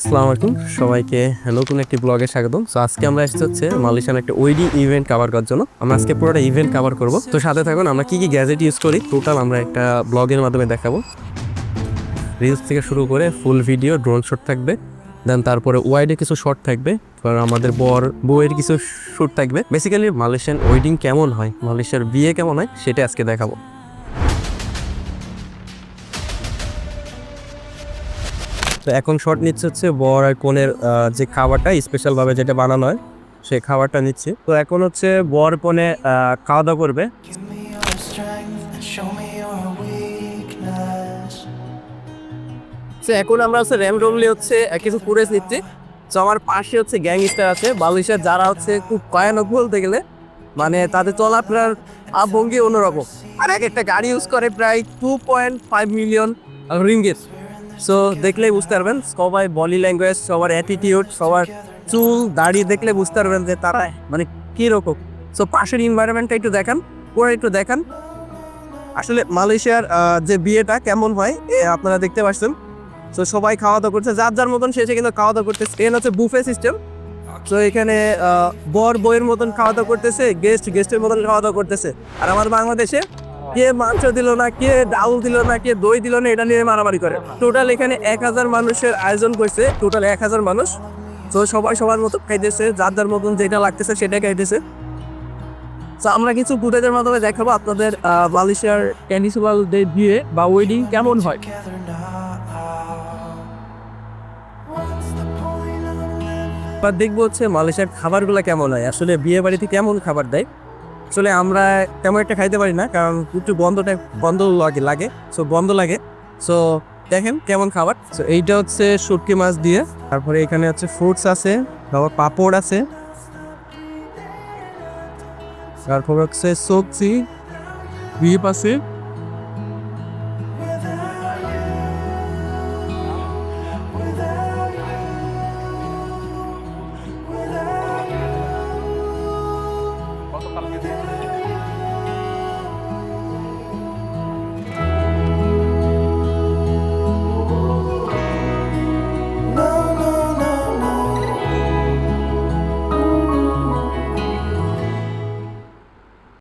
আসসালামু আলাইকুম। সবাইকে নতুন একটি ব্লগে স্বাগতম। তো আজকে আমরা এসেছি হচ্ছে মালয়েশিয়ান একটা ওয়েডিং ইভেন্ট কভার করার জন্য। আমরা আজকে পুরোটা ইভেন্ট কভার করব। তো সাথে থাকুন, আমরা কি কি গ্যাজেট ইউজ করি টোটাল আমরা একটা ব্লগের মাধ্যমে দেখাবো। রিলস থেকে শুরু করে ফুল ভিডিও ড্রোন শট থাকবে। দেন তারপরে ওয়াইডে কিছু শট থাকবে। কারণ আমাদের বর, বউয়ের কিছু শ্যুট থাকবে। বেসিক্যালি মালয়েশিয়ান ওয়েডিং কেমন হয়? মালয়েশিয়ার বিয়ে কেমন হয়? সেটা আজকে দেখাবো। তো এখন শর্ট নিচ্ছে হচ্ছে বর আর কনের যে খাবারটা স্পেশালভাবে যেটা বানানো হয় সে খাবারটা নিচ্ছে। তো এখন হচ্ছে বর কনে খাওয়া দাওয়া করবে। এখন আমরা হচ্ছে র্যাম রোমলি হচ্ছে কিছু ফুটেজ নিচ্ছি। তো আমার পাশে হচ্ছে গ্যাংস্টার আছে বালুইশার যারা হচ্ছে খুব ভয়ানক বলতে গেলে মানে তাদের চলাফেরার ভঙ্গি অন্যরকম। আর এক একটা গাড়ি ইউজ করে প্রায় two point five million ringgit so দেখলেই বুঝতে পারবেন, সবাই বডি ল্যাঙ্গুয়েজ, সবার অ্যাটিটিউড সবার চুল, দাড়ি দেখলে বুঝতে পারবেন যে তারা মানে কীরকম। সো পাশের এনভায়রনমেন্টটা একটু দেখান পুরো একটু দেখান। আসলে মালয়েশিয়ার যে বিয়েটা কেমন হয়, এ আপনারা দেখতে পাচ্ছেন। সো সবাই খাওয়া দাওয়া করছে, যার যার মতন শেষে কিন্তু খাওয়া দাওয়া করতেছে। এখানে হচ্ছে বুফে সিস্টেম তো এখানে বর বইয়ের মতন খাওয়া দাওয়া করতেছে গেস্ট গেস্টের মতন খাওয়া দাওয়া করতেছে। আর আমার বাংলাদেশে কে মাংস দিল না, কে ডাউল দিল না, কে দই দিল না, এটা নিয়ে মারামারি করে। টোটাল এখানে এক হাজার মানুষের আয়োজন করছে টোটাল এক হাজার মানুষ। তো সবাই সবার মতো খাইতেছে, যার যার মতন যেটা লাগতেছে সেটাই খাইতেছে। তো আমরা কিছু ফুটেজের মাধ্যমে দেখাবো আপনাদের মালয়েশিয়ার ক্যানিসুয়াল ডে বিয়ে বা ওয়েডিং কেমন হয়? এবার দেখব হচ্ছে মালয়েশিয়ার খাবারগুলো কেমন হয়। আসলে বিয়ে বাড়িতে কেমন খাবার দেয়? আসলে আমরা তেমন একটা খাইতে পারি না, কারণ একটু বন্ধটা বন্ধ লাগে লাগে। সো বন্ধ লাগে। সো দেখেন কেমন খাবার। সো এইটা হচ্ছে শুটকি মাছ দিয়ে। তারপরে এখানে হচ্ছে ফ্রুটস আছে, তারপর পাপড় আছে। তারপর হচ্ছে সবজি বিপ আছে।